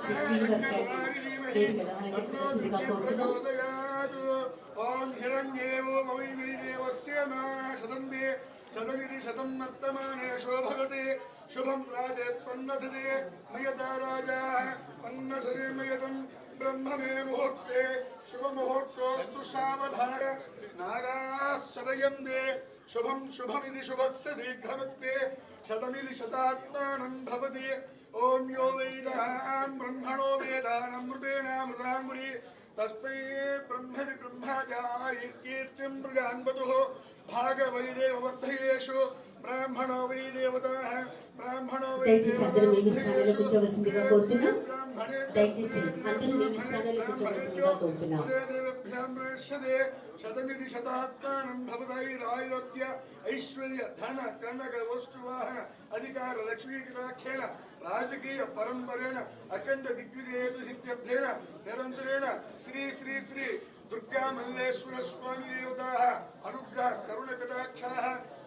శ్రీనివాస్ గారి పేరు పిలవాలని కోరుతున్నాం ఓం హిరణ్యేవో మమైవైదేవస్య శతందే శతమిది శతం వర్తమానేషో భగతే శుభం రాజేత్పన్నసతే మయతా రాజా పన్నసతే మయతం బ్రహ్మమే ముహూర్తే శుభముహూర్తోస్తు సావధాన నాగాశతయందే శుభం శుభమిది శుభస్య శీఘ్రమత్తే శతమిది శతాత్మానం భవతి ఓం యో వేదాం బ్రహ్మణో వేదానమృతేనామృతాంగురి తస్మై బ్రహ్మది బ్రహ్మజాయ కీర్తిం మృగాన్వతు భాగవైదేవ వర్ధయేషు బ్రాహ్మణో వై దేవత బ్రాహ్మణో వై దయచేసి అందరూ మీ మీ స్థానాల్లో కూర్చోవలసిందిగా కోరుతున్నాం దయచేసి అందరూ మీ మీ స్థానాల్లో కూర్చోవలసిందిగా కోరుతున్నాం శతమిది శతాత్మానం భవతైరాయుధ్య ఐశ్వర్య ధన కనక వస్తువాహన అధికార లక్ష్మీకటాక్షేణ రాజకీయ పరంపరేణ అఖండ దిగ్విజయేత సిద్ధ్యర్థేన నిరంతరేణ శ్రీ శ్రీ శ్రీ దుర్గా మల్లేశ్వర స్వామి దేవతా అనుగ్రహ కరుణ కటాక్షా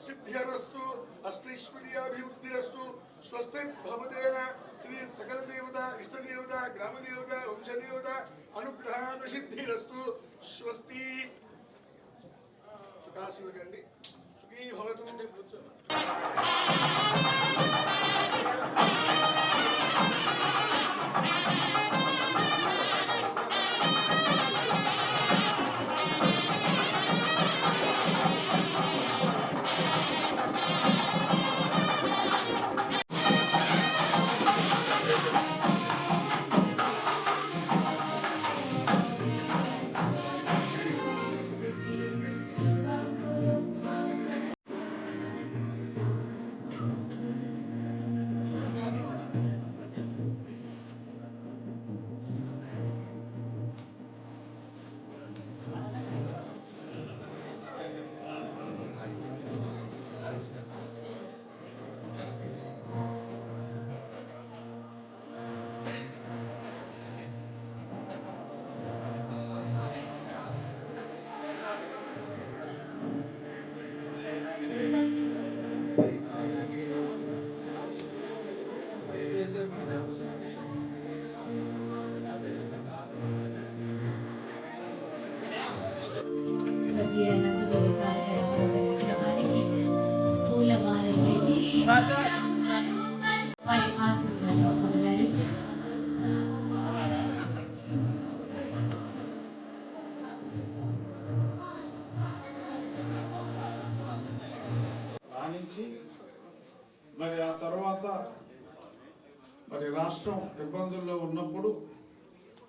సిద్ధ్యరస్తు అష్టైశ్వర్యాభివృద్ధిరస్తు స్వస్తి భవతేన శ్రీ సకల దేవత ఇష్ట దేవత గ్రామ దేవత వంశ దేవత అనుగ్రహాన సిద్ధిరస్తు స్వస్తి. సుఖాశివకండి సుఖీ భవతు.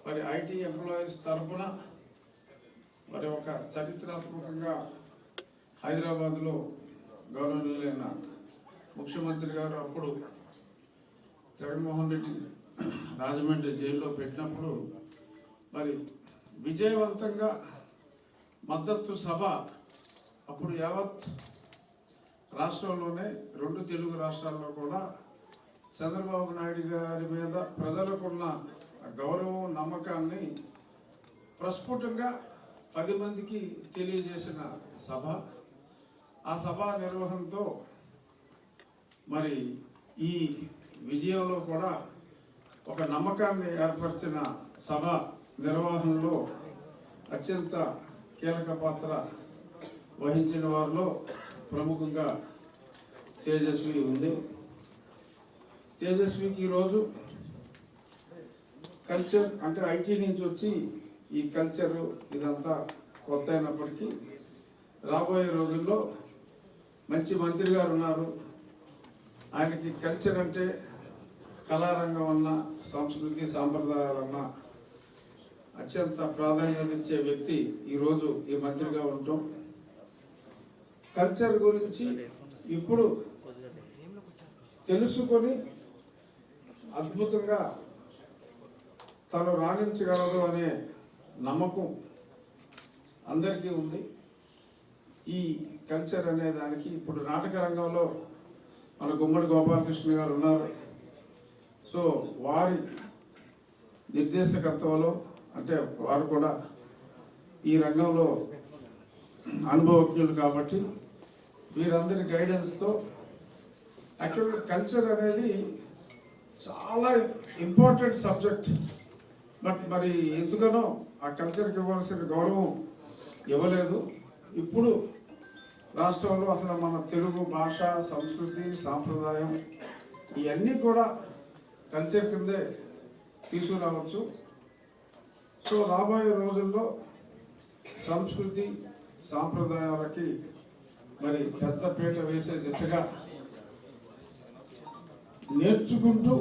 మరి ఐటీ ఎంప్లాయీస్ తరఫున మరి ఒక చరిత్రాత్మకంగా హైదరాబాద్లో గవర్నర్లైన ముఖ్యమంత్రి గారు అప్పుడు జగన్మోహన్ రెడ్డి రాజమండ్రి జైల్లో పెట్టినప్పుడు మరి విజయవంతంగా మద్దతు సభ అప్పుడు యావత్ రాష్ట్రంలోనే రెండు తెలుగు రాష్ట్రాల్లో కూడా చంద్రబాబు నాయుడు గారి మీద ప్రజలకున్న గౌరవం నమ్మకాన్ని ప్రస్ఫుటంగా పది మందికి తెలియజేసిన సభ. ఆ సభ నిర్వహణతో మరి ఈ విజయంలో కూడా ఒక నమ్మకాన్ని ఏర్పరిచిన సభ నిర్వహణలో అత్యంత కీలక పాత్ర వహించిన వారిలో ప్రముఖంగా తేజస్వి ఉంది. తేజస్వికి ఈరోజు కల్చర్ అంటే ఐటీ నుంచి వచ్చి ఈ కల్చరు ఇదంతా కొత్త అయినప్పటికీ రాబోయే రోజుల్లో మంచి మంత్రి గారు ఉన్నారు. ఆయనకి కల్చర్ అంటే కళారంగం అన్న సంస్కృతి సాంప్రదాయాలన్న అత్యంత ప్రాధాన్యత ఇచ్చే వ్యక్తి ఈరోజు ఈ మంత్రిగా ఉండటం. కల్చర్ గురించి ఇప్పుడు తెలుసుకొని అద్భుతంగా తను రాణించగలదు అనే నమ్మకం అందరికీ ఉంది. ఈ కల్చర్ అనే దానికి ఇప్పుడు నాటక రంగంలో మన గుమ్మడి గోపాలకృష్ణ గారు ఉన్నారు. సో వారి నిర్దేశకత్వంలో అంటే వారు కూడా ఈ రంగంలో అనుభవజ్ఞులు కాబట్టి వీరందరి గైడెన్స్తో యాక్చువల్గా కల్చర్ అనేది చాలా ఇంపార్టెంట్ సబ్జెక్ట్. బట్ మరి ఎందుకనో ఆ కల్చర్కి ఇవ్వాల్సిన గౌరవం ఇవ్వలేదు. ఇప్పుడు రాష్ట్రంలో అసలు మన తెలుగు భాష సంస్కృతి సాంప్రదాయం ఇవన్నీ కూడా కల్చర్ కిందే తీసుకురావచ్చు. సో రాబోయే రోజుల్లో సంస్కృతి సాంప్రదాయాలకి మరి పెద్ద పీట వేసే దిశగా నేర్చుకుంటూ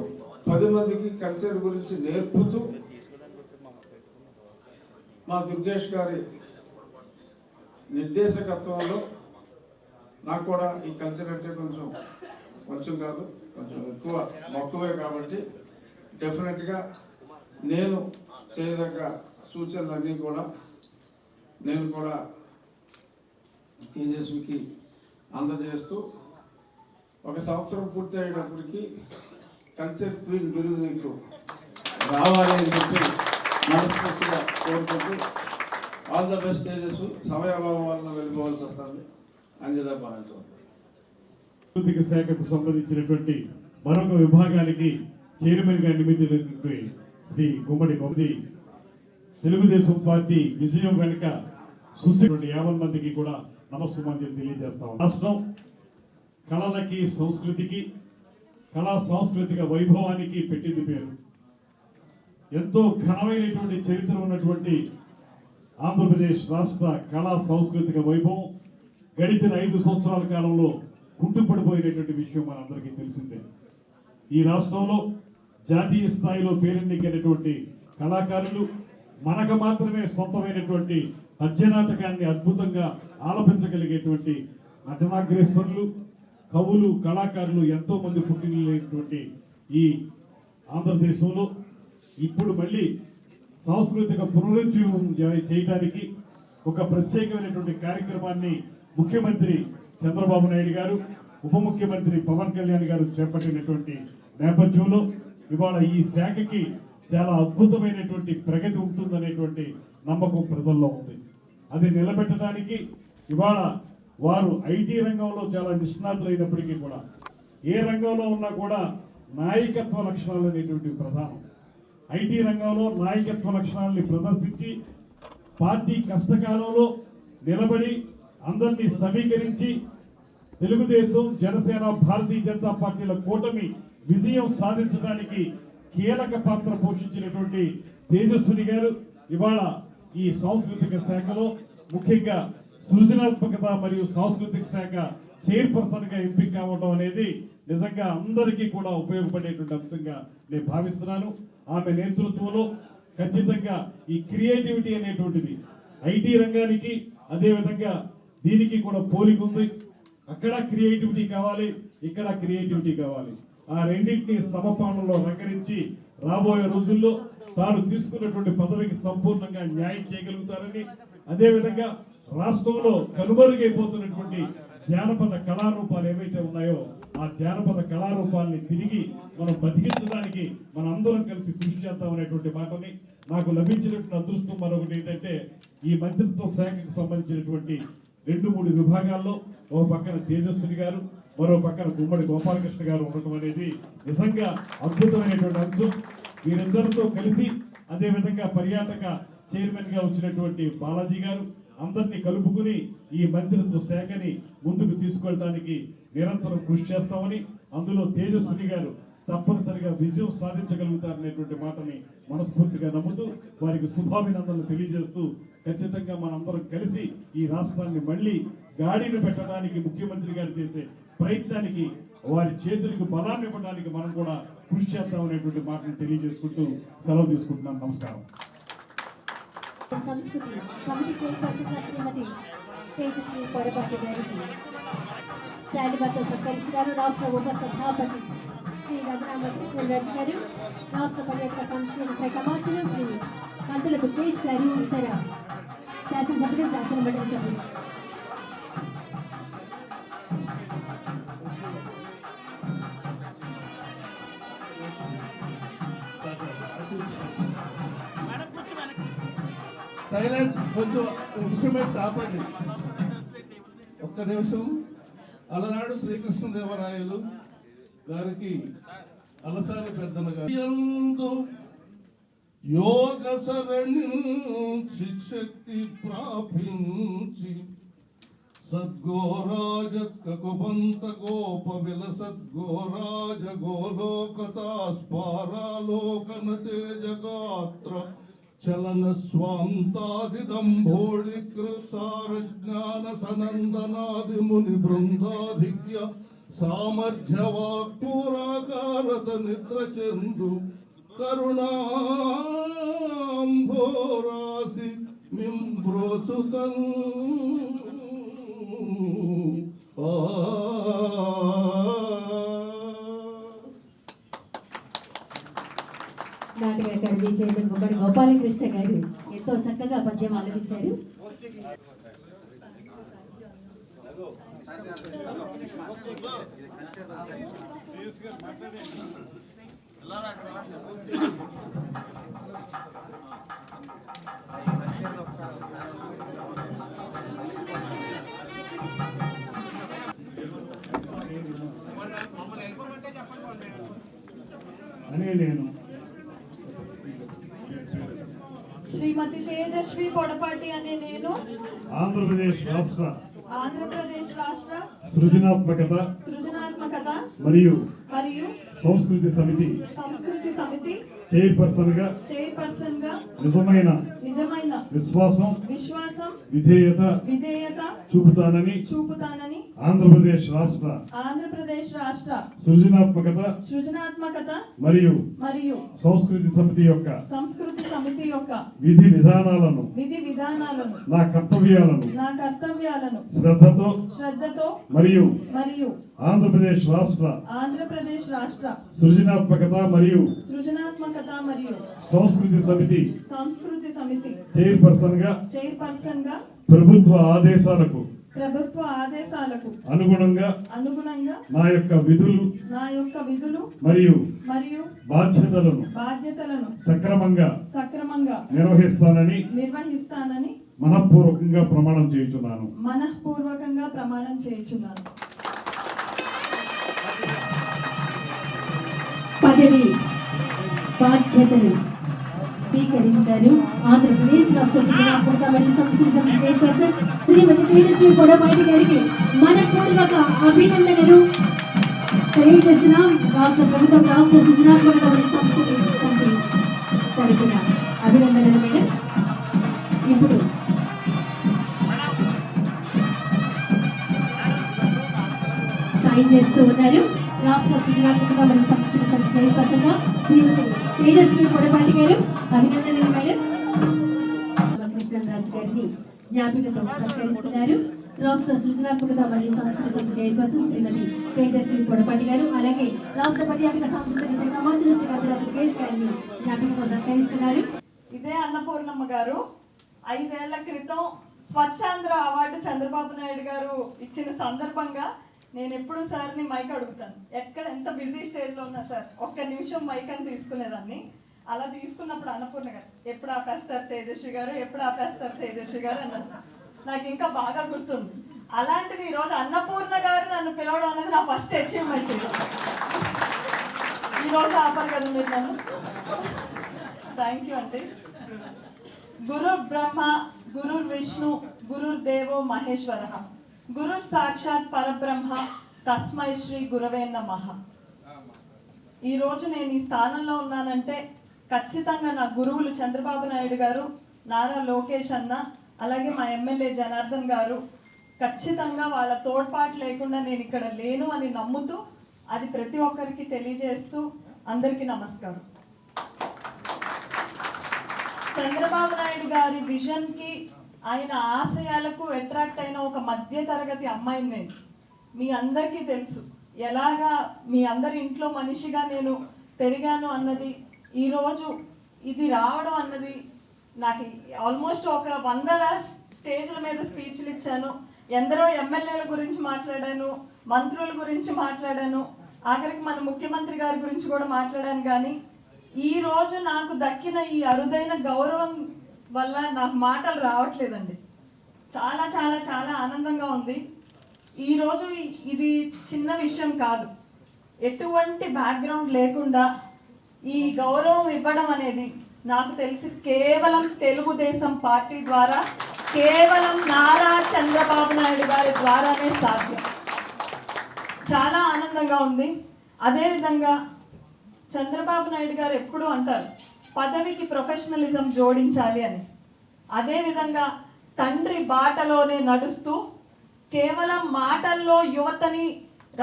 పది మందికి కల్చర్ గురించి నేర్పుతూ మా దుర్గేష్ గారి నిర్దేశకత్వంలో నాకు కూడా ఈ కల్చర్ అంటే కొంచెం కొంచెం కాదు కొంచెం ఎక్కువ మక్కువే కాబట్టి డెఫినెట్గా నేను చేయదగ్గ సూచనలన్నీ కూడా నేను కూడా తేజస్వికి అందజేస్తూ ఒక సంవత్సరం పూర్తి అయ్యేటప్పటికి కల్చర్ క్వీన్ బిరుదు నీకు రావాలి అని చెప్పి మనస్ఫూర్తిగా కోరుకుంటూ ఆల్ ద బెస్ట్ తేజస్వి సమయాభావం వలన వెళ్ళిపోవాల్సి వస్తుంది. అంజదా భావించు సాంస్కృతిక శాఖకు సంబంధించినటువంటి మరొక విభాగానికి చైర్మన్గా నియమితులైనటువంటి శ్రీ గుమ్మడి గౌరీ తెలుగుదేశం పార్టీ విజయం వెనుక చూసినటువంటి యాభై మందికి కూడా నమస్సుమాంజలి తెలియజేస్తాం రాష్ట్రం కళలకి సంస్కృతికి కళా సాంస్కృతిక వైభవానికి పెట్టింది పేరు. ఎంతో ఘనమైనటువంటి చరిత్ర ఉన్నటువంటి ఆంధ్రప్రదేశ్ రాష్ట్ర కళా సాంస్కృతిక వైభవం గడిచిన ఐదు సంవత్సరాల కాలంలో కుంటుపడిపోయినటువంటి విషయం మనందరికీ తెలిసిందే. ఈ రాష్ట్రంలో జాతీయ స్థాయిలో పేరెన్నికైనటువంటి కళాకారులు మనకు మాత్రమే సొంతమైనటువంటి పద్యనాటకాన్ని అద్భుతంగా ఆలపించగలిగేటువంటి నటనాగ్రేశ్వరులు కవులు కళాకారులు ఎంతో మంది పుట్టినటువంటి ఈ ఆంధ్రదేశంలో ఇప్పుడు మళ్ళీ సాంస్కృతిక పునరుజ్జీవం చేయడానికి ఒక ప్రత్యేకమైనటువంటి కార్యక్రమాన్ని ముఖ్యమంత్రి చంద్రబాబు నాయుడు గారు ఉప ముఖ్యమంత్రి పవన్ కళ్యాణ్ గారు చేపట్టినటువంటి నేపథ్యంలో ఇవాళ ఈ శాఖకి చాలా అద్భుతమైనటువంటి ప్రగతి ఉంటుందనేటువంటి నమ్మకం ప్రజల్లో ఉంది. అది నిలబెట్టడానికి ఇవాళ వారు ఐటీ రంగంలో చాలా నిష్ణాతులైనప్పటికీ కూడా ఏ రంగంలో ఉన్నా కూడా నాయకత్వ లక్షణాలు అనేటువంటివి ప్రధానం. ఐటీ రంగంలో నాయకత్వ లక్షణాలని ప్రదర్శించి పార్టీ కష్టకాలంలో నిలబడి అందరినీ సమీకరించి తెలుగుదేశం జనసేన భారతీయ జనతా పార్టీల కూటమి విజయం సాధించడానికి కీలక పాత్ర పోషించినటువంటి తేజస్విని గారు ఇవాళ ఈ సాంస్కృతిక శాఖలో ముఖ్యంగా సృజనాత్మకత మరియు సాంస్కృతిక శాఖ చైర్పర్సన్గా ఎంపిక కావడం అనేది నిజంగా అందరికీ కూడా ఉపయోగపడేటువంటి అంశంగా నేను భావిస్తున్నాను. ఆమె నేతృత్వంలో ఖచ్చితంగా ఈ క్రియేటివిటీ అనేటువంటిది ఐటీ రంగానికి అదేవిధంగా దీనికి కూడా పోలిక ఉంది అక్కడ క్రియేటివిటీ కావాలి ఇక్కడ క్రియేటివిటీ కావాలి. ఆ రెండింటిని సమపాలనలో రంగరించి రాబోయే రోజుల్లో తాను తీసుకున్నటువంటి పదవికి సంపూర్ణంగా న్యాయం చేయగలుగుతారని అదేవిధంగా రాష్ట్రంలో కనుమరుగైపోతున్నటువంటి జానపద కళారూపాలు ఏవైతే ఉన్నాయో ఆ జానపద కళారూపాల్ని తిరిగి మనం బతికించడానికి మనం అందరం కలిసి కృషి చేద్దాం అనేటువంటి మాటని నాకు లభించినటువంటి అదృష్టం మరొకటి ఏంటంటే ఈ మంత్రిత్వ శాఖకు సంబంధించినటువంటి రెండు మూడు విభాగాల్లో ఓ పక్కన తేజస్విని గారు మరో పక్కన గుమ్మడి గోపాలకృష్ణ గారు ఉండటం అనేది నిజంగా అద్భుతమైనటువంటి అంశం. వీరిద్దరితో కలిసి అదేవిధంగా పర్యాటక చైర్మన్గా వచ్చినటువంటి బాలాజీ గారు అందరినీ కలుపుకుని ఈ మంత్రిత్వ శాఖని ముందుకు తీసుకెళ్ళడానికి నిరంతరం కృషి చేస్తామని అందులో తేజస్విని గారు తప్పనిసరిగా విజయం సాధించగలుగుతారనేటువంటి మాటని మనస్ఫూర్తిగా నమ్ముతూ వారికి శుభాభినందనలు తెలియజేస్తూ ఖచ్చితంగా మనందరం కలిసి ఈ రాష్ట్రాన్ని మళ్ళీ గాడిని పెట్టడానికి ముఖ్యమంత్రి గారు చేసే ప్రయత్నానికి వారి చేతులకు బలాన్ని ఇవ్వడానికి మనం కూడా కృషి చేద్దామనేటువంటి మాటను తెలియజేసుకుంటూ సెలవు తీసుకుంటున్నాను నమస్కారం. సంస్కృతి సమితి చైర్పర్సన్ శ్రీమతి తేజస్వి పొడపాటి గారికి శాలిబాతో సత్కరిస్తున్నారు రాష్ట్ర ఉప సభాపతి శ్రీ రఘురామకృష్ణ రెడ్డి గారు రాష్ట్ర పర్యాటక సంస్కృతి శాఖ మంత్రులు శ్రీ మంత్రుల దుర్గేష్ గారు ఇతర శాసనసభ్యులు శాసన మండలి సభ్యులు సైలెన్స్ కొంచెం ఇన్స్ట్రుమెంట్స్ ఆపండి. ఒక్క నిమిషం. అలనాడు శ్రీకృష్ణదేవరాయలు గారికి అలసాల పెద్దలుగా యోగ సరణి శక్తి ప్రాపించి సద్గోరాజ కకుబంత గోప విలసద్గోరాజ గోలోకతా స్పారాలోకన తేజగాత్ర చలన స్వాంతాదిదంభోళి కృతార జ్ఞాన సనందనాది ముని బృందాధిక్య సామర్థ్యవాక్పూరాకారత నిద్ర చందు కరుణాంభోరాసి మింబ్రోచుతన్ ఆ అకాడమీ చైర్మన్ గుమ్మడి గోపాలకృష్ణ గారు ఎంతో చక్కగా పద్యం ఆలపించారు. అనే నేను శ్రీమతి తేజస్వి పొడపాటి అనే నేను. ఆంధ్రప్రదేశ్ రాష్ట్ర ఆంధ్రప్రదేశ్ రాష్ట్ర సృజనాత్మకత సృజనాత్మకత మరియు మరియు సంస్కృతి సమితి సంస్కృతి సమితి చైర్పర్సన్గా చైర్పర్సన్గా నిజమైన నిజమైన విశ్వాసం విశ్వాసం విధేయత విధేయత చూపుతానని చూపుతానని ఆంధ్రప్రదేశ్ రాష్ట్ర ఆంధ్రప్రదేశ్ రాష్ట్ర సృజనాత్మకత సృజనాత్మకత మరియు మరియు సంస్కృతి సమితి యొక్క సంస్కృతి సమితి యొక్క విధి విధానాలను విధి విధానాలను నా కర్తవ్యాలను నా కర్తవ్యాలను శ్రద్ధతో శ్రద్ధతో మరియు మరియు ఆంధ్రప్రదేశ్ రాష్ట్ర ఆంధ్రప్రదేశ్ రాష్ట్ర సృజనాత్మకత మరియు సృజనాత్మకత మరియు సంస్కృతి సమితి సంస్కృతి సమితి చైర్పర్సన్గా చైర్పర్సన్గా ప్రభుత్వ ఆదేశాలకు ప్రభుత్వ ఆదేశాలకు అనుగుణంగా అనుగుణంగా నా యొక్క విధులు నా యొక్క విధులు మరియు మరియు బాధ్యతలను బాధ్యతలను సక్రమంగా సక్రమంగా నిర్వహిస్తానని నిర్వహిస్తానని మనఃపూర్వకంగా ప్రమాణం చేయుచున్నాను. మనఃపూర్వకంగా ప్రమాణం చేయుచున్నాను. పదవి బాధ్యతలు. స్వీకరించారు. ఆంధ్రప్రదేశ్ రాష్ట్ర సృజనాత్మకత మరియు సంస్కృతి సమితి చైర్పర్సన్ శ్రీమతి తేజస్వి పొడపాటి గారికి మనపూర్వక అభినందనలు. తెలియజేస్తున్నాం రాష్ట్ర ప్రభుత్వం రాష్ట్ర సృజనాత్మక మరియు సంస్కృతి సమితి తరపున అభినందనలు మేడం. ఇప్పుడు సాయం చేస్తూ ఉన్నారు. రాష్ట్ర సృజనాత్మక మరియు సంస్కృతి సమితి చైర్పర్సన్గా శ్రీమతి తేజస్వి పొడపాటి గారు. అభినందనలు మేడం. రామకృష్ణరాజు గారిని జ్ఞాపికతో సత్కరిస్తున్నారు. రాష్ట్ర సృజనాత్మకత మరియు సంస్కృతి సమితి చైర్పర్సన్ శ్రీమతి తేజస్వి పొడపాటి గారు అలాగే రాష్ట్ర పర్యాటక సాంస్కృతిక శాఖ మంత్రులు కేల్ గారిని జ్ఞాపికతో సత్కరిస్తున్నారు. ఇదే అన్నపూర్ణమ్మ గారు. ఐదేళ్ళ క్రితం స్వచ్ఛాంధ్ర అవార్డు చంద్రబాబు నాయుడు గారు ఇచ్చిన సందర్భంగా నేను ఎప్పుడు సార్ని మైక్ అడుగుతాను. ఎక్కడ ఎంత బిజీ స్టేజ్లో ఉన్నా సార్ ఒక్క నిమిషం మైక్ అని తీసుకునేదాన్ని. అలా తీసుకున్నప్పుడు అన్నపూర్ణ గారు ఎప్పుడు ఆపేస్తారు తేజస్వి గారు? ఎప్పుడు ఆపేస్తారు తేజస్వి గారు? అన్నారు. నాకు ఇంకా బాగా గుర్తుంది. అలాంటిది ఈరోజు అన్నపూర్ణ గారు నన్ను పిలవడం అనేది నా ఫస్ట్ అచీవ్మెంట్ ఈరోజు ఆపారు కదా మీరు నన్ను? థ్యాంక్ యూ అండి. గురు బ్రహ్మ గురు విష్ణు గురుర్ దేవో మహేశ్వర. గురు సాక్షాత్ పరబ్రహ్మ తస్మై శ్రీ గురవే నమ. ఈ రోజు నేను ఈ స్థానంలో ఉన్నానంటే ఖచ్చితంగా నా గురువులు చంద్రబాబు నాయుడు గారు నారా లోకేష్ అన్న అలాగే మా ఎమ్మెల్యే జనార్దన్ గారు ఖచ్చితంగా వాళ్ళ తోడ్పాటు లేకుండా నేను ఇక్కడ లేను అని నమ్ముతూ అది ప్రతి ఒక్కరికి తెలియజేస్తూ అందరికీ నమస్కారం. చంద్రబాబు నాయుడు గారి విజన్కి ఆయన ఆశయాలకు అట్రాక్ట్ అయిన ఒక మధ్య తరగతి అమ్మాయిని నేను. మీ అందరికీ తెలుసు. ఎలాగా మీ అందరి ఇంట్లో మనిషిగా నేను పెరిగాను అన్నది ఈరోజు ఇది రావడం అన్నది నాకు ఆల్మోస్ట్ ఒక వందల స్టేజ్ల మీద స్పీచ్లు ఇచ్చాను. ఎందరో ఎమ్మెల్యేల గురించి మాట్లాడాను మంత్రుల గురించి మాట్లాడాను ఆఖరికి మన ముఖ్యమంత్రి గారి గురించి కూడా మాట్లాడాను కానీ ఈ రోజు నాకు దక్కిన ఈ అరుదైన గౌరవం వల్ల నాకు మాటలు రావట్లేదండి. చాలా చాలా చాలా ఆనందంగా ఉంది. ఈరోజు ఇది చిన్న విషయం కాదు. ఎటువంటి బ్యాక్గ్రౌండ్ లేకుండా ఈ గౌరవం ఇవ్వడం అనేది నాకు తెలిసి కేవలం తెలుగుదేశం పార్టీ ద్వారా కేవలం నారా చంద్రబాబు నాయుడు గారి ద్వారానే సాధ్యం. చాలా ఆనందంగా ఉంది. అదేవిధంగా చంద్రబాబు నాయుడు గారు ఎప్పుడూ అంటారు పదవికి ప్రొఫెషనలిజం జోడించాలి అని. అదేవిధంగా తండ్రి బాటలోనే నడుస్తూ కేవలం మాటల్లో యువతని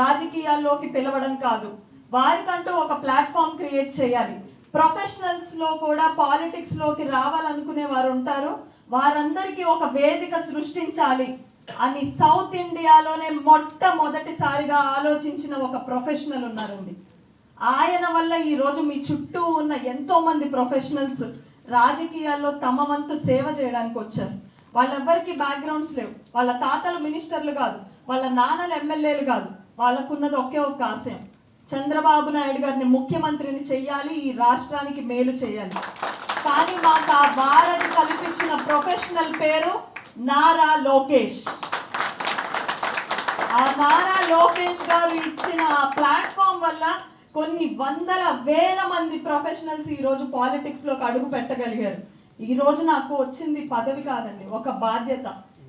రాజకీయాల్లోకి పిలవడం కాదు వారికంటూ ఒక ప్లాట్ఫామ్ క్రియేట్ చేయాలి. ప్రొఫెషనల్స్లో కూడా పాలిటిక్స్లోకి రావాలనుకునే వారు ఉంటారు. వారందరికీ ఒక వేదిక సృష్టించాలి అని సౌత్ ఇండియాలోనే మొట్టమొదటిసారిగా ఆలోచించిన ఒక ప్రొఫెషనల్ ఉన్నారండి. ఆయన వల్ల ఈ రోజు మీ చుట్టూ ఉన్న ఎంతోమంది ప్రొఫెషనల్స్ రాజకీయాల్లో తమ వంతు సేవ చేయడానికి వచ్చారు. వాళ్ళెవ్వరికి బ్యాక్గ్రౌండ్స్ లేవు. వాళ్ళ తాతలు మినిస్టర్లు కాదు వాళ్ళ నాన్నలు ఎమ్మెల్యేలు కాదు వాళ్ళకున్నది ఒకే ఒక ఆశయం. చంద్రబాబు నాయుడు గారిని ముఖ్యమంత్రిని చెయ్యాలి ఈ రాష్ట్రానికి మేలు చేయాలి. కానీ మాకు ఆ వారని కల్పించిన ప్రొఫెషనల్ పేరు నారా లోకేష్. ఆ నారా లోకేష్ గారు ఇచ్చిన ఆ ప్లాట్ఫామ్ వల్ల కొన్ని వందల వేల మంది ప్రొఫెషనల్స్ ఈ రోజు పాలిటిక్స్లోకి అడుగు పెట్టగలిగారు. ఈ రోజు నాకు వచ్చింది పదవి కాదండి ఒక బాధ్యత.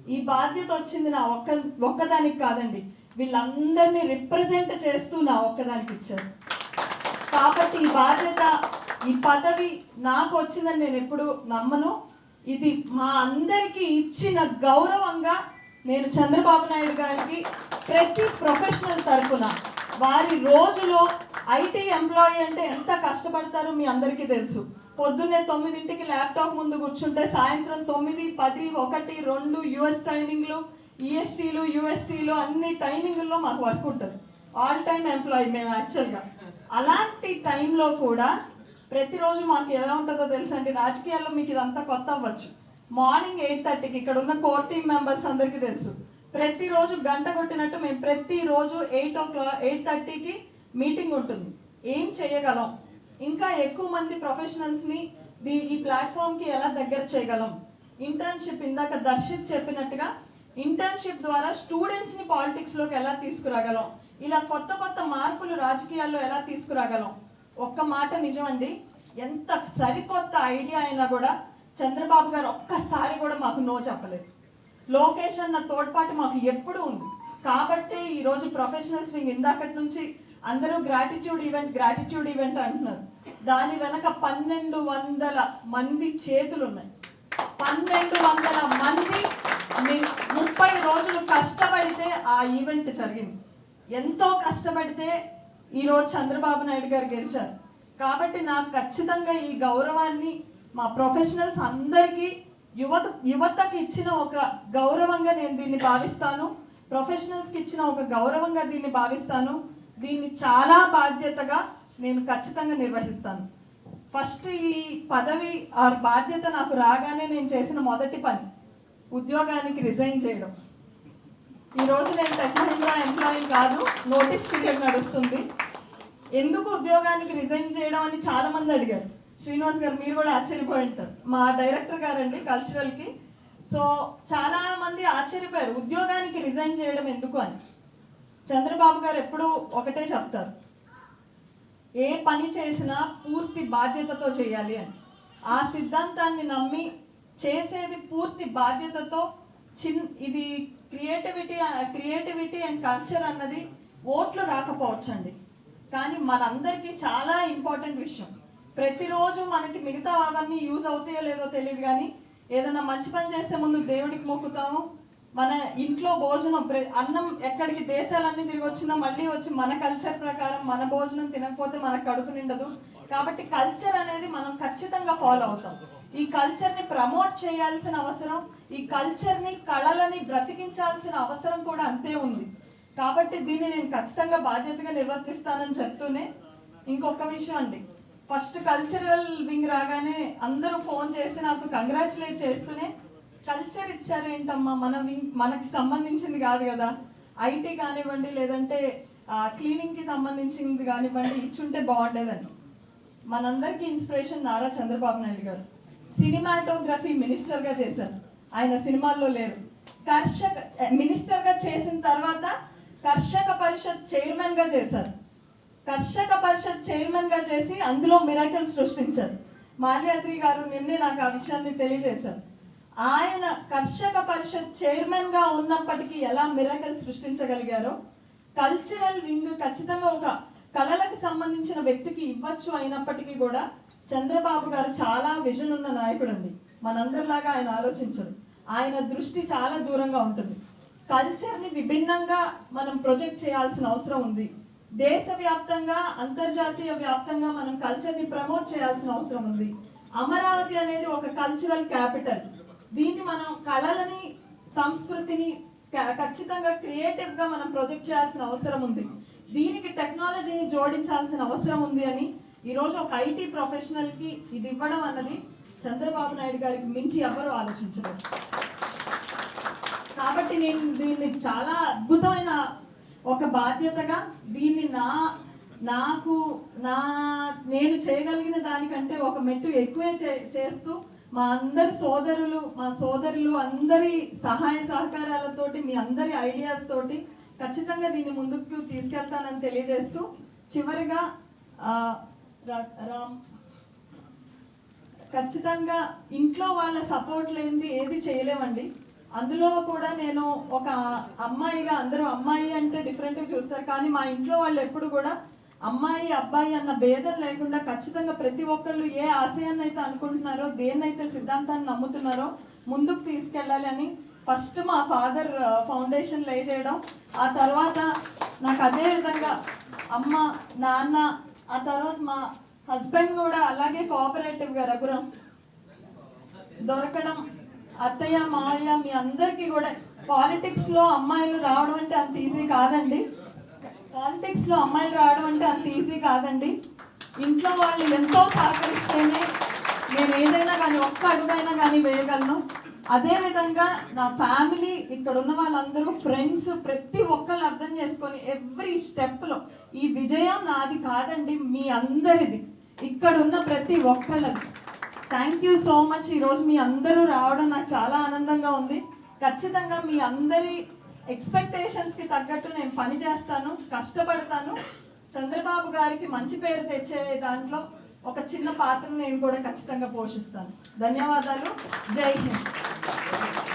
ఈ బాధ్యత వచ్చింది నా ఒక్క ఒక్కదానికి కాదండి. వీళ్ళందరినీ రిప్రజెంట్ చేస్తూ నా ఒక్కదానికి ఇచ్చారు. కాబట్టి ఈ బాధ్యత ఈ పదవి నాకు వచ్చిందని నేను ఎప్పుడు నమ్మను. ఇది మా అందరికీ ఇచ్చిన గౌరవంగా నేను చంద్రబాబు నాయుడు గారికి ప్రతి ప్రొఫెషనల్ తరఫున వారి రోజులో ఐటీ ఎంప్లాయీ అంటే ఎంత కష్టపడతారో మీ అందరికీ తెలుసు. పొద్దున్నే తొమ్మిదింటికి ల్యాప్టాప్ ముందు కూర్చుంటే సాయంత్రం తొమ్మిది పది ఒకటి రెండు యుఎస్ టైమింగ్లు ఈఎస్టీలు యూఎస్టీలు అన్ని టైమింగ్లో మాకు వర్క్ ఉంటుంది. ఆల్ టైమ్ ఎంప్లాయీ మేము యాక్చువల్గా అలాంటి టైంలో కూడా ప్రతిరోజు మాకు ఎలా ఉంటుందో తెలుసండి రాజకీయాల్లో మీకు ఇదంతా కొత్త అవ్వచ్చు. మార్నింగ్ ఎయిట్ థర్టీకి ఇక్కడ ఉన్న కోర్ టీమ్ మెంబర్స్ అందరికీ తెలుసు. ప్రతిరోజు గంట కొట్టినట్టు మేము ప్రతిరోజు ఎయిట్ ఓ క్లాక్ ఎయిట్ థర్టీకి మీటింగ్ ఉంటుంది. ఏం చేయగలం? ఇంకా ఎక్కువ మంది ప్రొఫెషనల్స్ని దీ ఈ ప్లాట్ఫామ్కి ఎలా దగ్గర చేయగలం? ఇంటర్న్షిప్ ఇందాక దర్శిత్ చెప్పినట్టుగా ఇంటర్న్షిప్ ద్వారా స్టూడెంట్స్ని పాలిటిక్స్లోకి ఎలా తీసుకురాగలం? ఇలా కొత్త కొత్త మార్పులు రాజకీయాల్లో ఎలా తీసుకురాగలం? ఒక్క మాట నిజమండి ఎంత సరికొత్త ఐడియా అయినా కూడా చంద్రబాబు గారు ఒక్కసారి కూడా మాకు నో చెప్పలేదు. లోకేష్ అన్న తోడ్పాటు మాకు ఎప్పుడు ఉంది. కాబట్టి ఈరోజు ప్రొఫెషనల్ స్వింగ్ ఇందాకటి నుంచి అందరూ గ్రాటిట్యూడ్ ఈవెంట్ గ్రాటిట్యూడ్ ఈవెంట్ అంటున్నారు. దాని వెనక పన్నెండు వందల మంది చేతులు ఉన్నాయి పన్నెండు వందల మంది ముప్పై రోజులు కష్టపడితే ఆ ఈవెంట్ జరిగింది. ఎంతో కష్టపడితే ఈరోజు చంద్రబాబు నాయుడు గారు గెలిచారు. కాబట్టి నాకు ఖచ్చితంగా ఈ గౌరవాన్ని మా ప్రొఫెషనల్స్ అందరికీ యువత యువతకి ఇచ్చిన ఒక గౌరవంగా నేను దీన్ని భావిస్తాను. ప్రొఫెషనల్స్కి ఇచ్చిన ఒక గౌరవంగా దీన్ని భావిస్తాను. దీన్ని చాలా బాధ్యతగా నేను ఖచ్చితంగా నిర్వహిస్తాను. ఫస్ట్ ఈ పదవి ఆ బాధ్యత నాకు రాగానే నేను చేసిన మొదటి పని ఉద్యోగానికి రిజైన్ చేయడం. ఈ నేను టెక్ మహీంద్రా ఎంప్లాయీ కాదు నోటీస్ పీరియడ్ నడుస్తుంది. ఎందుకు ఉద్యోగానికి రిజైన్ చేయడం అని చాలామంది అడిగారు. శ్రీనివాస్ గారు మీరు కూడా ఆశ్చర్యపోయి ఉంటారు. మా డైరెక్టర్ గారండి కల్చరల్కి. సో చాలా మంది ఆశ్చర్యపోయారు ఉద్యోగానికి రిజైన్ చేయడం ఎందుకు అని. చంద్రబాబు గారు ఎప్పుడూ ఒకటే చెప్తారు. ఏ పని చేసినా పూర్తి బాధ్యతతో చేయాలి అని. ఆ సిద్ధాంతాన్ని నమ్మి చేసేది పూర్తి బాధ్యతతో చిన్ ఇది క్రియేటివిటీ క్రియేటివిటీ అండ్ కల్చర్ అన్నది ఓట్లు రాకపోవచ్చండి. కానీ మనందరికీ చాలా ఇంపార్టెంట్ విషయం. ప్రతిరోజు మనకి మిగతా అవన్నీ యూజ్ అవుతాయో లేదో తెలియదు కానీ ఏదైనా మంచి పని చేసే ముందు దేవుడికి మొక్కుతాము మన ఇంట్లో భోజనం అన్నం ఎక్కడికి దేశాలన్నీ తిరిగి వచ్చినా మళ్ళీ వచ్చి మన కల్చర్ ప్రకారం మన భోజనం తినకపోతే మన కడుపు నిండదు. కాబట్టి కల్చర్ అనేది మనం ఖచ్చితంగా ఫాలో అవుతాం. ఈ కల్చర్ని ప్రమోట్ చేయాల్సిన అవసరం ఈ కల్చర్ని కళలని బ్రతికించాల్సిన అవసరం కూడా అంతే ఉంది. కాబట్టి దీన్ని నేను ఖచ్చితంగా బాధ్యతగా నిర్వర్తిస్తానని చెప్తూనే ఇంకొక విషయం అండి. ఫస్ట్ కల్చరల్ వింగ్ రాగానే అందరూ ఫోన్ చేసి నాకు కంగ్రాచులేట్ చేస్తూనే కల్చర్ ఇచ్చారేంటమ్మా మన మనకి సంబంధించింది కాదు కదా. ఐటీ కానివ్వండి లేదంటే క్లీనింగ్కి సంబంధించింది కానివ్వండి ఇచ్చుంటే బాగుండేదని. మనందరికీ ఇన్స్పిరేషన్ నారా చంద్రబాబు నాయుడు గారు. సినిమాటోగ్రఫీ మినిస్టర్గా చేశారు. ఆయన సినిమాల్లో లేరు. కర్షక మినిస్టర్గా చేసిన తర్వాత కర్షక పరిషత్ చైర్మన్గా చేశారు. కర్షక పరిషత్ చైర్మన్గా చేసి అందులో మిరాకిల్ సృష్టించారు. మాల్యాద్రి గారు నిన్నే నాకు ఆ విషయాన్ని తెలియజేశారు. ఆయన కర్షక పరిషత్ చైర్మన్గా ఉన్నప్పటికీ ఎలా మిరాకిల్ సృష్టించగలిగారో కల్చరల్ వింగ్ ఖచ్చితంగా ఒక కళలకు సంబంధించిన వ్యక్తికి ఇవ్వచ్చు అయినప్పటికీ కూడా చంద్రబాబు గారు చాలా విజన్ ఉన్న నాయకుడు అండి మనందరిలాగా ఆయన ఆలోచించరు. ఆయన దృష్టి చాలా దూరంగా ఉంటుంది. కల్చర్ని విభిన్నంగా మనం ప్రొజెక్ట్ చేయాల్సిన అవసరం ఉంది. దేశవ్యాప్తంగా అంతర్జాతీయ వ్యాప్తంగా మనం కల్చర్ని ప్రమోట్ చేయాల్సిన అవసరం ఉంది. అమరావతి అనేది ఒక కల్చరల్ క్యాపిటల్. దీన్ని మనం కళలని సంస్కృతిని క- ఖచ్చితంగా క్రియేటివ్గా మనం ప్రొజెక్ట్ చేయాల్సిన అవసరం ఉంది. దీనికి టెక్నాలజీని జోడించాల్సిన అవసరం ఉంది అని ఈ రోజు ఒక ఐటీ ప్రొఫెషనల్కి ఇది ఇవ్వడం అన్నది చంద్రబాబు నాయుడు గారికి మించి ఎవరు ఆలోచించరు. కాబట్టి నేను దీన్ని చాలా అద్భుతమైన ఒక బాధ్యతగా దీన్ని నా నాకు నా నేను చేయగలిగిన దానికంటే ఒక మెట్టు ఎక్కువే చే- చేస్తూ మా అందరి సోదరులు మా సోదరులు అందరి సహాయ సహకారాలతోటి మీ అందరి ఐడియాస్ తోటి ఖచ్చితంగా దీన్ని ముందుకు తీసుకెళ్తానని తెలియజేస్తూ చివరిగా రామ్ ఖచ్చితంగా ఇంట్లో వాళ్ళ సపోర్ట్ లేనిది ఏది చేయలేమండి. అందులో కూడా నేను ఒక అమ్మాయిగా అందరూ అమ్మాయి అంటే డిఫరెంట్గా చూస్తారు. కానీ మా ఇంట్లో వాళ్ళు ఎప్పుడు కూడా అమ్మాయి అబ్బాయి అన్న భేదం లేకుండా ఖచ్చితంగా ప్రతి ఒక్కళ్ళు ఏ ఆశయాన్ని అయితే అనుకుంటున్నారో దేన్నైతే సిద్ధాంతాన్ని నమ్ముతున్నారో ముందుకు తీసుకెళ్ళాలి అని ఫస్ట్ మా ఫాదర్ ఫౌండేషన్ లే చేయడం. ఆ తర్వాత నాకు అదే విధంగా అమ్మ నాన్న ఆ తర్వాత మా హస్బెండ్ కూడా అలాగే కోఆపరేటివ్గా రఘురాం దొరకడం అత్తయ్య మావయ్య మీ అందరికీ కూడా పాలిటిక్స్లో అమ్మాయిలు రావడం అంటే అంత ఈజీ కాదండి. పాలిటిక్స్లో అమ్మాయిలు రావడం అంటే అంత ఈజీ కాదండి. ఇంట్లో వాళ్ళు ఎంతో సహకరిస్తేనే నేను ఏదైనా కానీ ఒక్క అడుగైనా కానీ వేయగలను. అదేవిధంగా నా ఫ్యామిలీ ఇక్కడ ఉన్న వాళ్ళందరూ ఫ్రెండ్స్ ప్రతి ఒక్కళ్ళు అర్థం చేసుకొని ఎవ్రీ స్టెప్లో ఈ విజయం నాది కాదండి మీ అందరిది. ఇక్కడ ఉన్న ప్రతి ఒక్కళ్ళది. థ్యాంక్ యూ సో మచ్ ఈరోజు మీ అందరూ రావడం నాకు చాలా ఆనందంగా ఉంది. ఖచ్చితంగా మీ అందరి ఎక్స్పెక్టేషన్స్కి తగ్గట్టు నేను పని చేస్తాను కష్టపడతాను. చంద్రబాబు గారికి మంచి పేరు తెచ్చే దాంట్లో ఒక చిన్న పాత్ర నేను కూడా ఖచ్చితంగా పోషిస్తాను. ధన్యవాదాలు. జై హింద్.